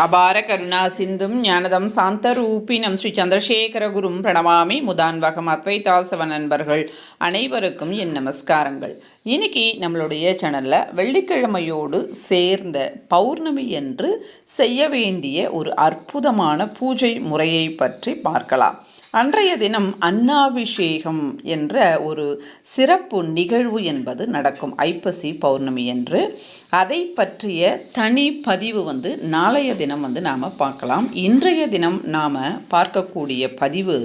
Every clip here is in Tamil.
அபார கருணா சிந்தும் ஞானதம் சாந்தரூபினம் ஸ்ரீ சந்திரசேகர குரும் பிரணவாமி முதான்வகம் அத்வைதாசவ நண்பர்கள் அனைவருக்கும் என் நமஸ்காரங்கள். இன்னைக்கு நம்மளுடைய சேனலில் வெள்ளிக்கிழமையோடு சேர்ந்த பௌர்ணமி என்று செய்ய வேண்டிய ஒரு அற்புதமான பூஜை முறையை பற்றி பார்க்கலாம். அன்றைய தினம் அன்னாபிஷேகம் என்ற ஒரு சிறப்பு நிகழ்வு என்பது நடக்கும். ஐப்பசி பௌர்ணமி என்று. அதை பற்றிய தனி பதிவு வந்து நாளைய தினம் வந்து நாம் பார்க்கலாம். இன்றைய தினம் நாம் பார்க்கக்கூடிய பதிவு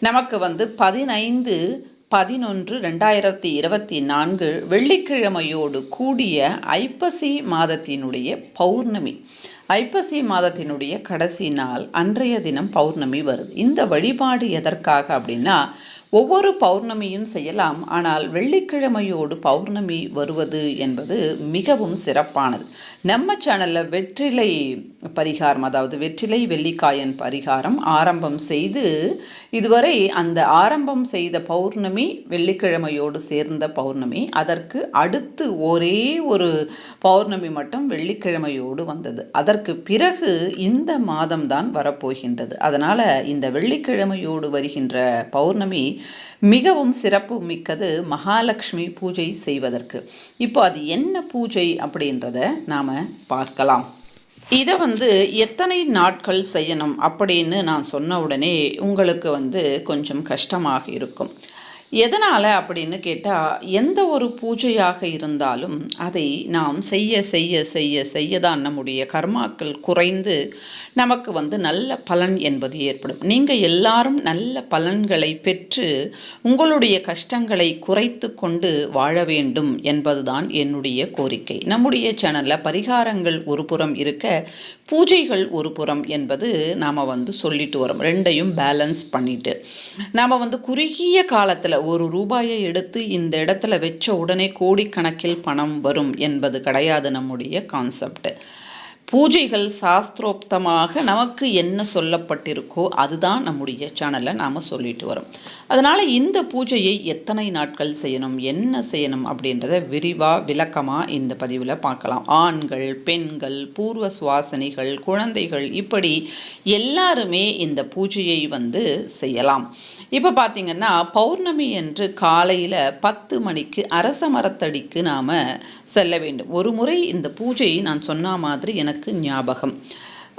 நமக்கு வந்து பதினைந்து பதினொன்று ரெண்டாயிரத்தி இருபத்தி நான்கு வெள்ளிக்கிழமையோடு கூடிய ஐப்பசி மாதத்தினுடைய பௌர்ணமி. ஐப்பசி மாதத்தினுடைய கடைசி நாள் அன்றைய தினம் பௌர்ணமி வருது. இந்த வழிபாடு எதற்காக அப்படின்னா ஒவ்வொரு பௌர்ணமியும் செய்யலாம் ஆனால் வெள்ளிக்கிழமையோடு பௌர்ணமி வருவது என்பது மிகவும் சிறப்பானது. நம்ம சேனலில் வெற்றிலை பரிகாரம் அதாவது வெற்றிலை வெள்ளிக்காயன் பரிகாரம் ஆரம்பம் செய்து இதுவரை அந்த ஆரம்பம் செய்த பௌர்ணமி வெள்ளிக்கிழமையோடு சேர்ந்த பௌர்ணமி அதற்கு அடுத்து ஒரே ஒரு பௌர்ணமி மட்டும் வெள்ளிக்கிழமையோடு வந்தது. அதற்கு பிறகு இந்த மாதம்தான் வரப்போகின்றது. அதனால் இந்த வெள்ளிக்கிழமையோடு வருகின்ற பௌர்ணமி மிகவும் சிறப்பு மிக்கது மகாலட்சுமி பூஜை செய்வதற்கு. இப்போ அது என்ன பூஜை அப்படின்றத நாம் பார்க்கலாம். இதை வந்து எத்தனை நாட்கள் செய்யணும் அப்படின்னு நான் சொன்ன உடனே உங்களுக்கு வந்து கொஞ்சம் கஷ்டமாக இருக்கும். எதனால் அப்படின்னு கேட்டால் எந்த ஒரு பூஜையாக இருந்தாலும் அதை நாம் செய்ய செய்ய செய்ய செய்ய தான் நம்முடைய கர்மாக்கள் குறைந்து நமக்கு வந்து நல்ல பலன் என்பது ஏற்படும். நீங்கள் எல்லாரும் நல்ல பலன்களை பெற்று உங்களுடைய கஷ்டங்களை குறைத்து கொண்டு வாழ வேண்டும் என்பதுதான் என்னுடைய கோரிக்கை. நம்முடைய சேனலில் பரிகாரங்கள் ஒரு புறம் இருக்க பூஜைகள் ஒரு புறம் என்பது நாம் வந்து சொல்லிட்டு வரோம். ரெண்டையும் பேலன்ஸ் பண்ணிட்டு. நாம் வந்து குறுகிய காலத்தில் ஒரு ரூபாயை எடுத்து இந்த இடத்துல வச்ச உடனே கோடிக்கணக்கில் பணம் வரும் என்பது கிடையாது நம்முடைய கான்செப்ட் பூஜைகள் சாஸ்திரோக்தமாக நமக்கு என்ன சொல்லப்பட்டிருக்கோ அதுதான் நம்முடைய சேனலில் நாம் சொல்லிட்டு வரோம். அதனால் இந்த பூஜையை எத்தனை நாட்கள் செய்யணும் என்ன செய்யணும் அப்படின்றத விரிவாக விளக்கமாக இந்த பதிவில் பார்க்கலாம். ஆண்கள் பெண்கள் பூர்வ சுவாசனைகள் குழந்தைகள் இப்படி எல்லாருமே இந்த பூஜையை வந்து செய்யலாம். இப்போ பார்த்திங்கன்னா பௌர்ணமி என்று காலையில் பத்து மணிக்கு அரச மரத்தடிக்கு நாம் செல்ல வேண்டும். ஒரு முறை இந்த பூஜையை நான் சொன்ன மாதிரி எனக்கு ஞாபகம்.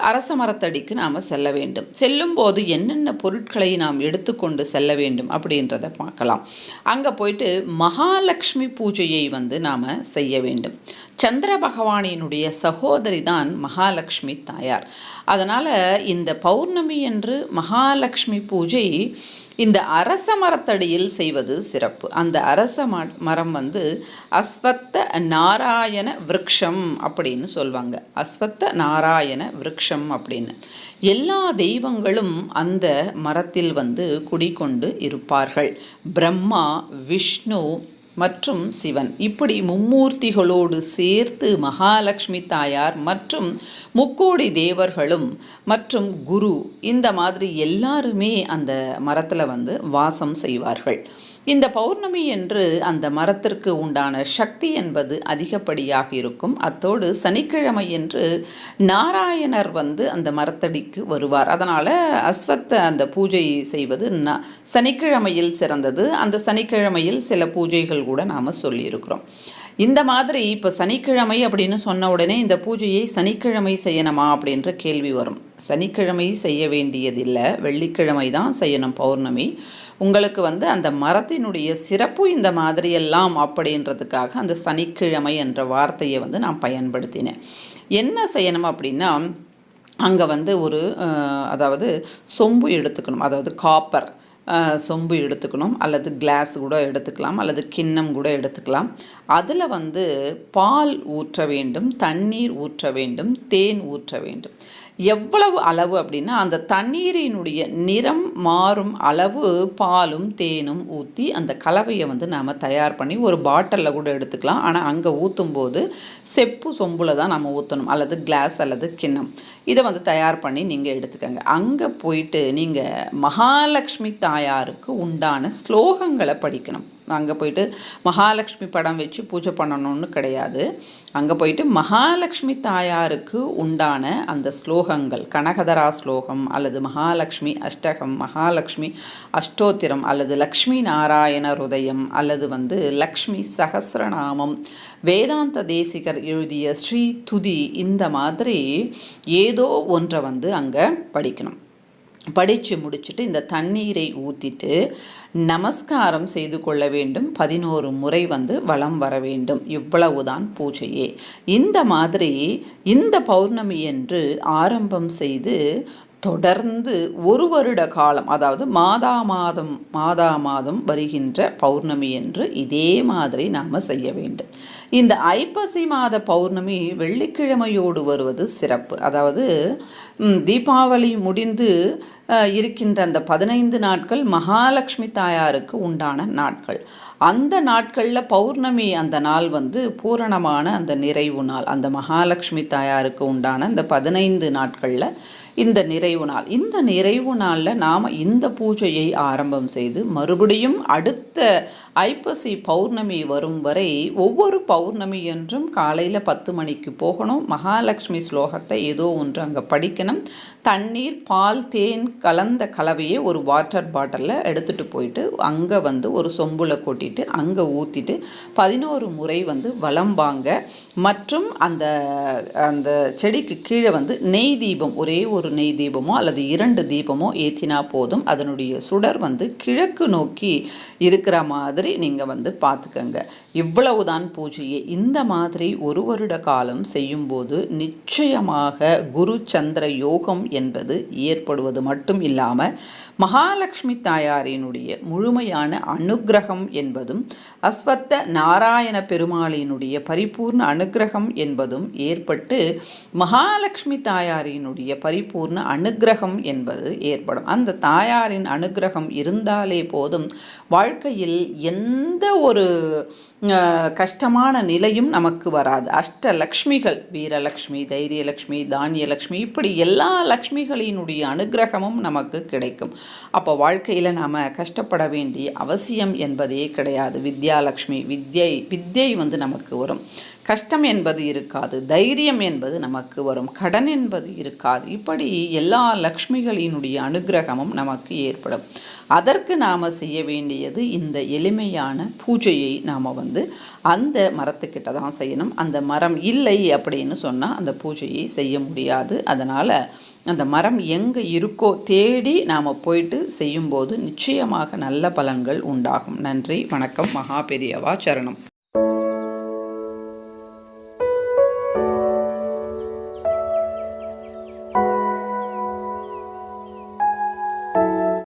அரச மரத்தடிக்கு நாம் செல்ல வேண்டும். செல்லும்போது என்னென்ன பொருட்களை நாம் எடுத்துக்கொண்டு செல்ல வேண்டும் அப்படின்றத பார்க்கலாம். அங்கே போயிட்டு மகாலட்சுமி பூஜையை வந்து நாம் செய்ய வேண்டும். சந்திர பகவானினுடைய சகோதரி தான் மகாலட்சுமி தாயார். அதனால் இந்த பௌர்ணமி என்று மகாலட்சுமி பூஜை இந்த அரச மரத்தடியில் செய்வது சிறப்பு. அந்த அரச மரம் வந்து அஸ்வத்த நாராயண விரக்ஷம் அப்படின்னு சொல்லுவாங்க அஸ்வத்த நாராயண விரக்ஷம் அப்படின்னு. எல்லா தெய்வங்களும் அந்த மரத்தில் வந்து குடிக்கொண்டு இருப்பார்கள். பிரம்மா விஷ்ணு மற்றும் சிவன். இப்படி மும்மூர்த்திகளோடு சேர்த்து மகாலட்சுமி தாயார் மற்றும் முக்கோடி தேவர்களும் மற்றும் குரு இந்த மாதிரி எல்லாருமே அந்த மரத்தில் வந்து வாசம் செய்வார்கள். இந்த பௌர்ணமி என்று அந்த மரத்திற்கு உண்டான சக்தி என்பது அதிகப்படியாக இருக்கும். அத்தோடு சனிக்கிழமை என்று நாராயணர் வந்து அந்த மரத்தடிக்கு வருவார். அதனால் அஸ்வத்த அந்த பூஜை செய்வது ந சனிக்கிழமையில் சிறந்தது. அந்த சனிக்கிழமையில் சில பூஜைகள் கூட நாம் சொல்லியிருக்கிறோம். இந்த மாதிரி இப்போ சனிக்கிழமை அப்படின்னு சொன்ன உடனே இந்த பூஜையை சனிக்கிழமை செய்யணுமா அப்படின்ற கேள்வி வரும். சனிக்கிழமை செய்ய வேண்டியதில்லை. வெள்ளிக்கிழமை தான் செய்யணும் பௌர்ணமி. உங்களுக்கு வந்து அந்த மரத்தினுடைய சிறப்பு இந்த மாதிரியெல்லாம் அப்படின்றதுக்காக அந்த சனிக்கிழமை என்ற வார்த்தையை வந்து நான் பயன்படுத்தினேன். என்ன செய்யணும் அப்படின்னா அங்கே வந்து ஒரு அதாவது சொம்பு எடுத்துக்கணும். அதாவது காப்பர் சொம்பு எடுத்துக்கணும். அல்லது கிளாஸ் கூட எடுத்துக்கலாம். அல்லது கிண்ணம் கூட எடுத்துக்கலாம். அதில் வந்து பால் ஊற்ற வேண்டும் தண்ணீர் ஊற்ற வேண்டும் தேன் ஊற்ற வேண்டும். எவ்வளவு அளவு அப்படின்னா அந்த தண்ணீரினுடைய நிறம் மாறும் அளவு பாலும் தேனும் ஊற்றி அந்த கலவையை வந்து நாம் தயார் பண்ணி ஒரு பாட்டிலில் கூட எடுத்துக்கலாம். ஆனால் அங்கே ஊற்றும் போது செப்பு சொம்பில் தான் நம்ம ஊற்றணும் அல்லது கிளாஸ் அல்லது கிண்ணம். இதை வந்து தயார் பண்ணி நீங்கள் எடுத்துக்கங்க. அங்கே போயிட்டு நீங்கள் மகாலட்சுமி தாயாருக்கு உண்டான ஸ்லோகங்களை படிக்கணும். அங்கே போயிட்டு மகாலட்சுமி படம் வச்சு பூஜை பண்ணணும்னு கிடையாது. அங்கே போயிட்டு மகாலட்சுமி தாயாருக்கு உண்டான அந்த ஸ்லோகங்கள் கனகதரா ஸ்லோகம் அல்லது மகாலட்சுமி அஷ்டகம் மகாலட்சுமி அஷ்டோத்திரம் அல்லது லக்ஷ்மி நாராயண ஹுதயம் அல்லது வந்து லக்ஷ்மி சகசிரநாமம் வேதாந்த தேசிகர் எழுதிய ஸ்ரீ துதி இந்த மாதிரி ஏதோ ஒன்றை வந்து அங்கே படிக்கணும். படித்து முடிச்சுட்டு இந்த தண்ணீரை ஊற்றிட்டு நமஸ்காரம் செய்து கொள்ள வேண்டும். பதினோரு முறை வந்து வலம் வர வேண்டும். இவ்வளவுதான் பூஜையே. இந்த மாதிரி இந்த பௌர்ணமி என்று ஆரம்பம் செய்து தொடர்ந்து ஒரு வருட காலம் அதாவது மாதா மாதம் மாதா மாதம் வருகின்ற பௌர்ணமி என்று இதே மாதிரி நாம் செய்ய வேண்டும். இந்த ஐப்பசி மாத பௌர்ணமி வெள்ளிக்கிழமையோடு வருவது சிறப்பு. அதாவது தீபாவளி முடிந்து இருக்கின்ற அந்த பதினைந்து நாட்கள் மகாலட்சுமி தாயாருக்கு உண்டான நாட்கள். அந்த நாட்களில் பௌர்ணமி அந்த நாள் வந்து பூரணமான அந்த நிறைவு நாள். அந்த மகாலட்சுமி தாயாருக்கு உண்டான அந்த பதினைந்து நாட்களில் இந்த நிறைவு நாள். இந்த நிறைவு நாளில் நாம் இந்த பூஜையை ஆரம்பம் செய்து மறுபடியும் அடுத்த ஐப்பசி பௌர்ணமி வரும் வரை ஒவ்வொரு பௌர்ணமி என்றும் காலையில் பத்து மணிக்கு போகணும். மகாலட்சுமி ஸ்லோகத்தை ஏதோ ஒன்று அங்கே படிக்கணும். தண்ணீர் பால் தேன் கலந்த கலவையை ஒரு வாட்டர் பாட்டிலில் எடுத்துகிட்டு போயிட்டு அங்கே வந்து ஒரு சொம்புல கொட்டிட்டு அங்கே ஊற்றிட்டு பதினோரு முறை வந்து வளம்பாங்க மற்றும் அந்த அந்த செடிக்கு கீழே வந்து நெய் தீபம் ஒரே ஒரு நெய் தீபமோ அல்லது இரண்டு தீபமோ ஏற்றினா போதும். அதனுடைய சுடர் வந்து கிழக்கு நோக்கி இருக்கிற மாதிரி நீங்கள் வந்து பார்த்துக்கங்க. இவ்வளவுதான் பூஜையை. இந்த மாதிரி ஒரு வருட காலம் செய்யும்போது நிச்சயமாக குரு சந்திர யோகம் என்பது ஏற்படுவது மட்டும் இல்லாமல் மகாலட்சுமி தாயாரினுடைய முழுமையான அனுகிரகம் என்பதும் அஸ்வத்த நாராயண பெருமாளினுடைய பரிபூர்ண அனுகிரகம் என்பதும் ஏற்பட்டு மகாலட்சுமி தாயாரினுடைய பரிபூர்ண அனுகிரகம் என்பது ஏற்படும். அந்த தாயாரின் அனுகிரகம் இருந்தாலே போதும் வாழ்க்கையில் எந்த ஒரு கஷ்டமான நிலையும் நமக்கு வராது. அஷ்ட லக்ஷ்மிகள் வீரலக்ஷ்மி தைரியலக்ஷ்மி தானியலக்ஷ்மி இப்படி எல்லா லக்ஷ்மிகளினுடைய அனுகிரகமும் நமக்கு கிடைக்கும். அப்போ வாழ்க்கையில் நாம் கஷ்டப்பட வேண்டிய அவசியம் என்பதே கிடையாது. வித்யாலக்ஷ்மி வித்யை வித்யை வந்து நமக்கு வரும். கஷ்டம் என்பது இருக்காது தைரியம் என்பது நமக்கு வரும் கடன் என்பது இருக்காது. இப்படி எல்லா லக்ஷ்மிகளினுடைய அனுகிரகமும் நமக்கு ஏற்படும். அதற்கு நாம் செய்ய வேண்டியது இந்த எளிமையான பூஜையை நாம் வந்து வந்து அந்த மரத்துக்கிட்ட தான் செய்யணும். அந்த மரம் இல்லை அப்படின்னு சொன்னால் அந்த பூஜையை செய்ய முடியாது. அதனால் அந்த மரம் எங்கே இருக்கோ தேடி நாம் போயிட்டு செய்யும்போது நிச்சயமாக நல்ல பலன்கள் உண்டாகும். நன்றி வணக்கம் மகா பெரியவா சரணம்.